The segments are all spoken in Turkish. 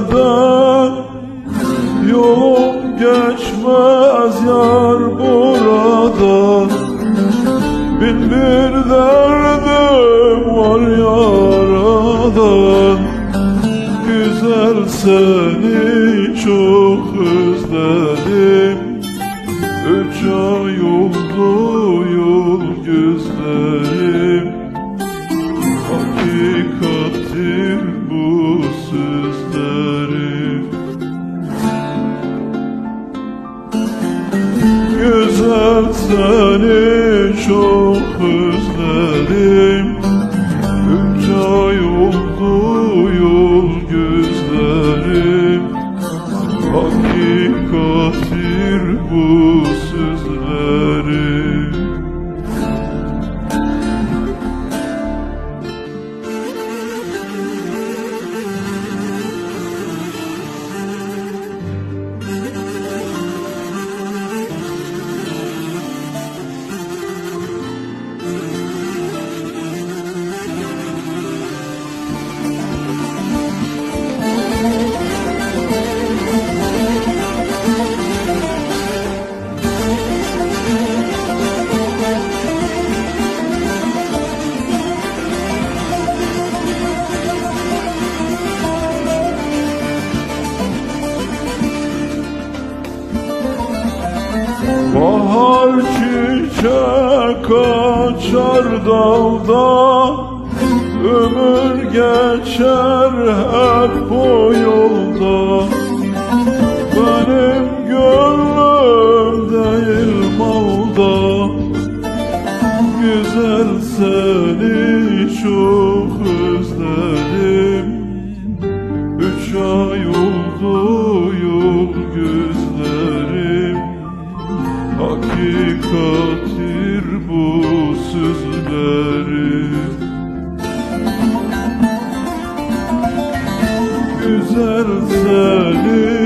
etmeden Yolum geçmez yar burada. Bin var yaradan Güzel seni çok üzüldüm Güzel seni çok özledim. Üç ay Bahar çiçek açar dalda Ömür geçer hep o yolda. Benim gönlüm değil malda Güzel seni çok özledim Hakikattir bu sözlerim Güzel seni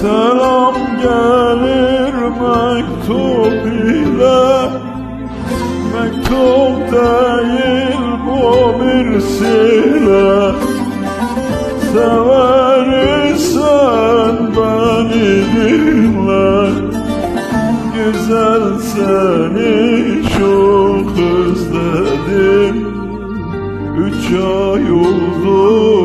Selam gelir mektup ile. Mektup değil bu bir sile. Seversen beni dinle. Güzel seni çok özledim. Üç ay oldu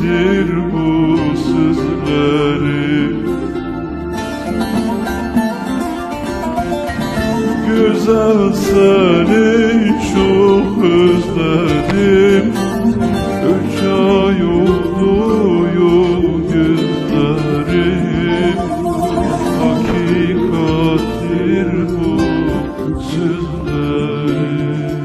getir bu sözleri Güzel seni çok özledim. Üç ay oldu yol gözlerim. Hakikattir bu sözleri